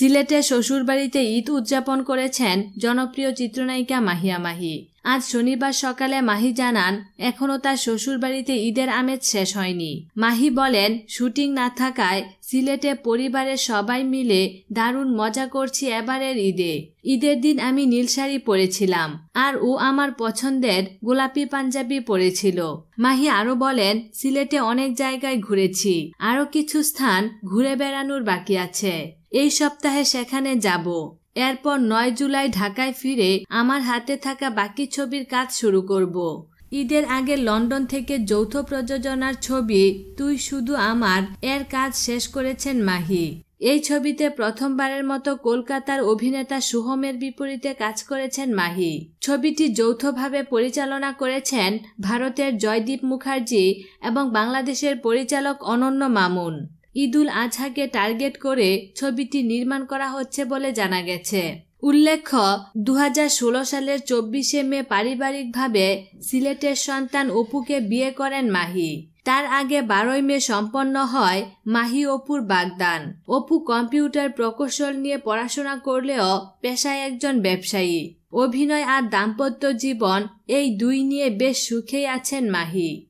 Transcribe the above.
সিলেটে শ্বশুরবাড়িতে ঈদ উদযাপন করেছেন জনপ্রিয় চিত্রনায়িকা মাহিয়া মাহি। আজ শনিবার সকালে মাহি জানান এখনও তার শ্বশুরবাড়িতে ঈদের আমেজ শেষ হয়নি। মাহি বলেন, শুটিং না থাকায় সিলেটে পরিবারের সবাই মিলে দারুণ মজা করছি এবারের ঈদে। ঈদের দিন আমি নীল শাড়ি পরেছিলাম, আর ও আমার পছন্দের গোলাপি পাঞ্জাবি পরেছিল। মাহি আরও বলেন, সিলেটে অনেক জায়গায় ঘুরেছি আরও কিছু স্থান ঘুরে বেড়ানোর বাকি আছে। এই সপ্তাহে সেখানে যাব। এরপর নয় জুলাই ঢাকায় ফিরে আমার হাতে থাকা বাকি ছবির কাজ শুরু করব। ঈদের আগে লন্ডন থেকে যৌথ প্রযোজনার ছবি তুই শুধু আমার এর কাজ শেষ করেছেন মাহি। এই ছবিতে প্রথমবারের মতো কলকাতার অভিনেতা সুহমের বিপরীতে কাজ করেছেন মাহি। ছবিটি যৌথভাবে পরিচালনা করেছেন ভারতের জয়দীপ মুখার্জি এবং বাংলাদেশের পরিচালক অনন্য মামুন। ঈদুল আজহাকে টার্গেট করে ছবিটি নির্মাণ করা হচ্ছে বলে জানা গেছে। উল্লেখ্য দু হাজার ষোলো সালের চব্বিশে মে পারিবারিকভাবে সিলেটের সন্তান অপুকে বিয়ে করেন মাহি। তার আগে বারোই মে সম্পন্ন হয় মাহি অপুর বাগদান। অপু কম্পিউটার প্রকৌশল নিয়ে পড়াশোনা করলেও পেশায় একজন ব্যবসায়ী। অভিনয় আর দাম্পত্য জীবন এই দুই নিয়ে বেশ সুখেই আছেন মাহি।